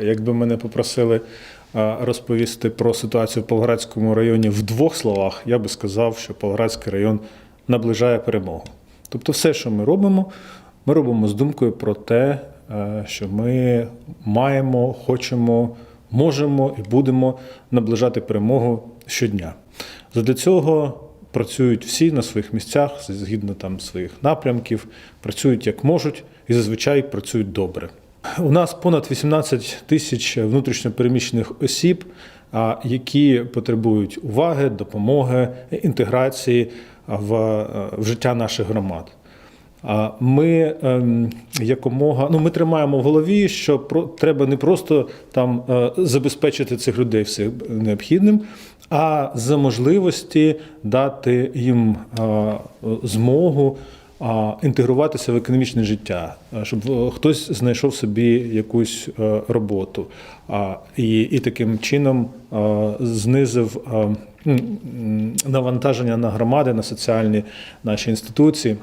якби мене попросили розповісти про ситуацію в Павлоградському районі в двох словах, я би сказав, що Павлоградський район наближає перемогу. Тобто, все, що ми робимо, ми робимо з думкою про те, е, що ми маємо, хочемо, можемо і будемо наближати перемогу щодня. Задля цього працюють всі на своїх місцях, згідно там своїх напрямків, працюють як можуть і зазвичай працюють добре. У нас понад 18 тисяч внутрішньопереміщених осіб, які потребують уваги, допомоги, інтеграції в, е, в життя наших громад. Ми ем, якомога ну ми тримаємо в голові, що про треба не просто там е, забезпечити цих людей всім необхідним, а за можливості дати їм е, змогу інтегруватися в економічне життя, щоб е, хтось знайшов собі якусь е, роботу, і, і таким чином знизив навантаження на громади, на соціальні наші інституції.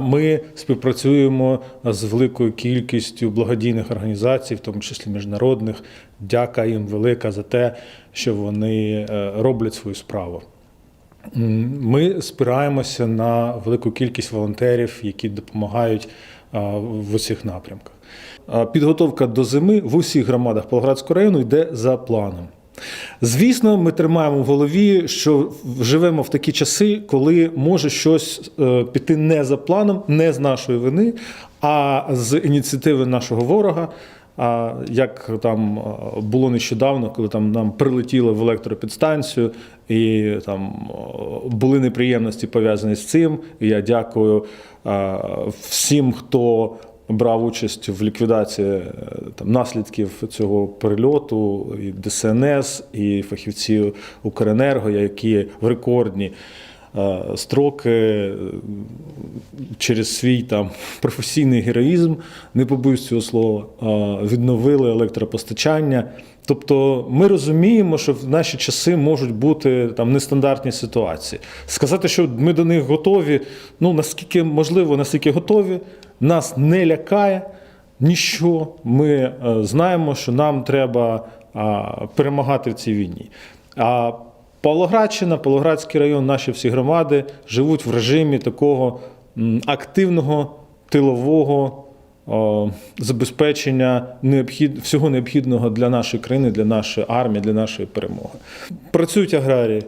Ми співпрацюємо з великою кількістю благодійних організацій, в тому числі міжнародних. Дяка їм велика за те, що вони е, роблять свою справу. Ми спираємося на велику кількість волонтерів, які допомагають в усіх напрямках. Підготовка до зими в усіх громадах Павлоградського району йде за планом. Звісно, ми тримаємо в голові, що живемо в такі часи, коли може щось е, піти не за планом, не з нашої вини, а з ініціативи нашого ворога. А як там було нещодавно, коли там нам прилетіло в електропідстанцію, і там були неприємності пов'язані з цим. І я дякую всім, хто брав участь в ліквідації е, там наслідків цього перельоту, і ДСНС, і фахівці Укренерго, які в рекордні строки е, через свій там професійний героїзм, не побоюсь цього слова, е, відновили електропостачання. Тобто ми розуміємо, що в наші часи можуть бути там нестандартні ситуації. Сказати, що ми до них готові, ну наскільки можливо, наскільки готові, нас не лякає ніщо. Ми е, знаємо, що нам треба перемагати в цій війні. А Павлоградщина, Павлоградський район, наші всі громади живуть в режимі такого активного тилового о, забезпечення необхід, всього необхідного для нашої країни, для нашої армії, для нашої перемоги. Працюють аграрії.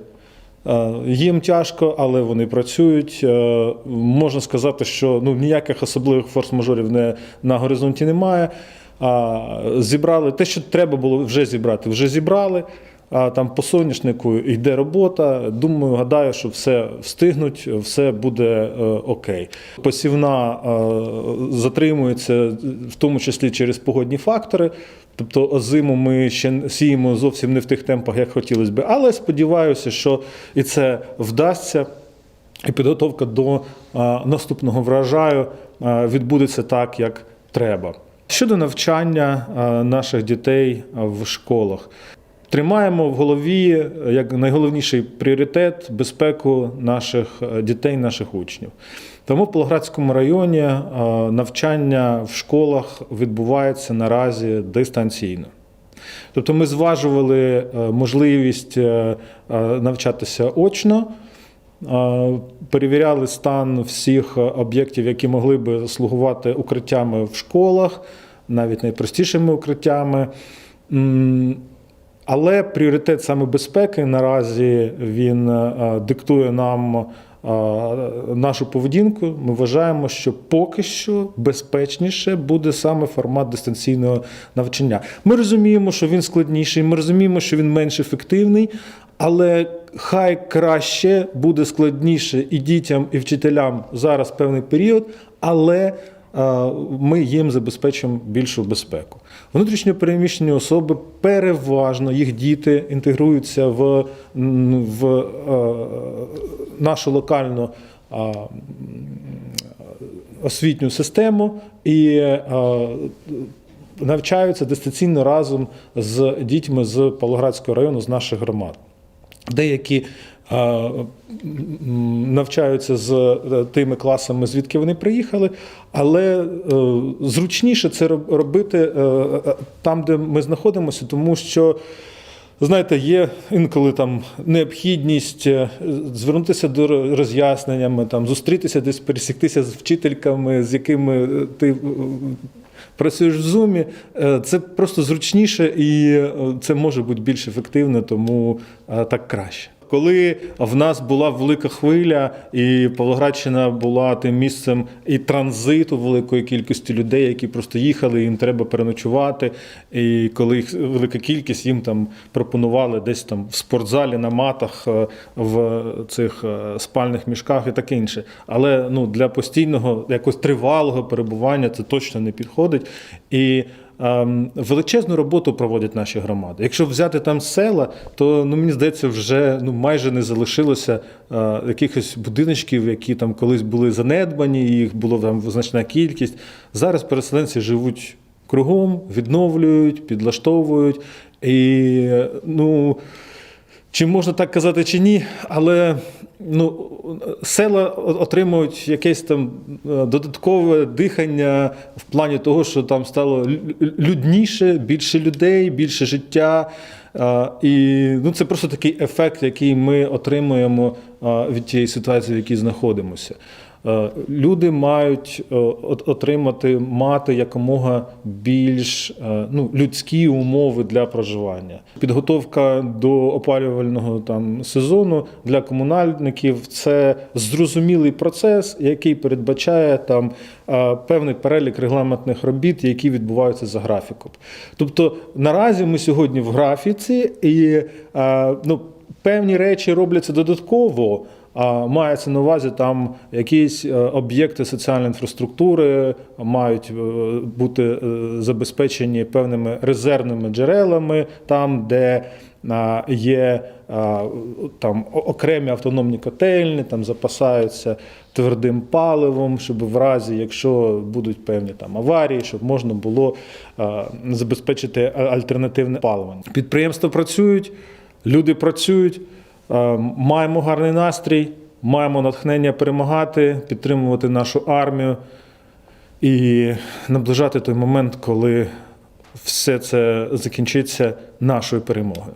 Е, Їм тяжко, але вони працюють. Е, Можна сказати, що ну, ніяких особливих форс-мажорів не, на горизонті немає. Зібрали те, що треба було вже зібрати, вже зібрали. А там по соняшнику йде робота. Думаю, гадаю, що все встигнуть, все буде е, окей. Посівна е, затримується, в тому числі через погодні фактори. Тобто озиму ми ще сіємо зовсім не в тих темпах, як хотілося би. Але сподіваюся, що і це вдасться. І підготовка до а, наступного врожаю відбудеться так, як треба. Щодо навчання наших дітей в школах, тримаємо в голові е, як найголовніший пріоритет безпеку наших е, дітей, наших учнів. Тому в Павлоградському районі навчання в школах відбувається наразі дистанційно. Тобто ми зважували е, можливість е, е, навчатися очно, е, перевіряли стан всіх е, об'єктів, які могли би слугувати укриттями в школах, навіть найпростішими укриттями. Але пріоритет саме безпеки наразі він е, диктує нам е, нашу поведінку. Ми вважаємо, що поки що безпечніше буде саме формат дистанційного навчання. Ми розуміємо, що він складніший, ми розуміємо, що він менш ефективний, але хай краще буде складніше і дітям, і вчителям зараз певний період, але ми їм забезпечимо більшу безпеку. Внутрішньо переміщені особи переважно їх діти інтегруються в, в е, нашу локальну освітню систему і навчаються дистанційно разом з дітьми з Павлоградського району, з наших громад. Деякі навчаються з е, тими класами, звідки вони приїхали, але е, зручніше це робити е, там, де ми знаходимося, тому що. Знаєте, є інколи там необхідність звернутися до роз'ясненнями, там зустрітися десь, пересіктися з вчительками, з якими ти працюєш в зумі. Це просто зручніше і це може бути більш ефективно, тому так краще. Коли в нас була велика хвиля, і Павлоградщина була тим місцем і транзиту великої кількості людей, які просто їхали, їм треба переночувати. І коли їх велика кількість, їм там пропонували десь там в спортзалі на матах, е, в цих е, спальних мішках і таке інше. Але ну для постійного якогось тривалого перебування це точно не підходить. І величезну роботу проводять наші громади. Якщо взяти там села, то ну мені здається, вже ну майже не залишилося е, якихось будиночків, які там колись були занедбані, їх було там значна кількість. Зараз переселенці живуть кругом, відновлюють, підлаштовують. І ну. Чи можна так казати, чи ні, але ну, села отримують якесь там е, додаткове дихання в плані того, що там стало людніше, більше людей, більше життя. Е, І ну, це просто такий ефект, який ми отримуємо е, від тієї ситуації, в якій знаходимося. Люди мають отримати, мати якомога більш ну, людські умови для проживання. Підготовка до опалювального там сезону для комунальників це зрозумілий процес, який передбачає там певний перелік регламентних робіт, які відбуваються за графіком. Тобто наразі ми сьогодні в графіці, і ну, певні речі робляться додатково. А мається на увазі там якісь е, об'єкти соціальної інфраструктури мають е, бути е, забезпечені певними резервними джерелами, там, де є там окремі автономні котельні, там запасаються твердим паливом, щоб в разі, якщо будуть певні там аварії, щоб можна було забезпечити альтернативне паливо. Підприємства працюють, люди працюють. Маємо гарний настрій, маємо натхнення перемагати, підтримувати нашу армію і наближати той момент, коли все це закінчиться нашою перемогою.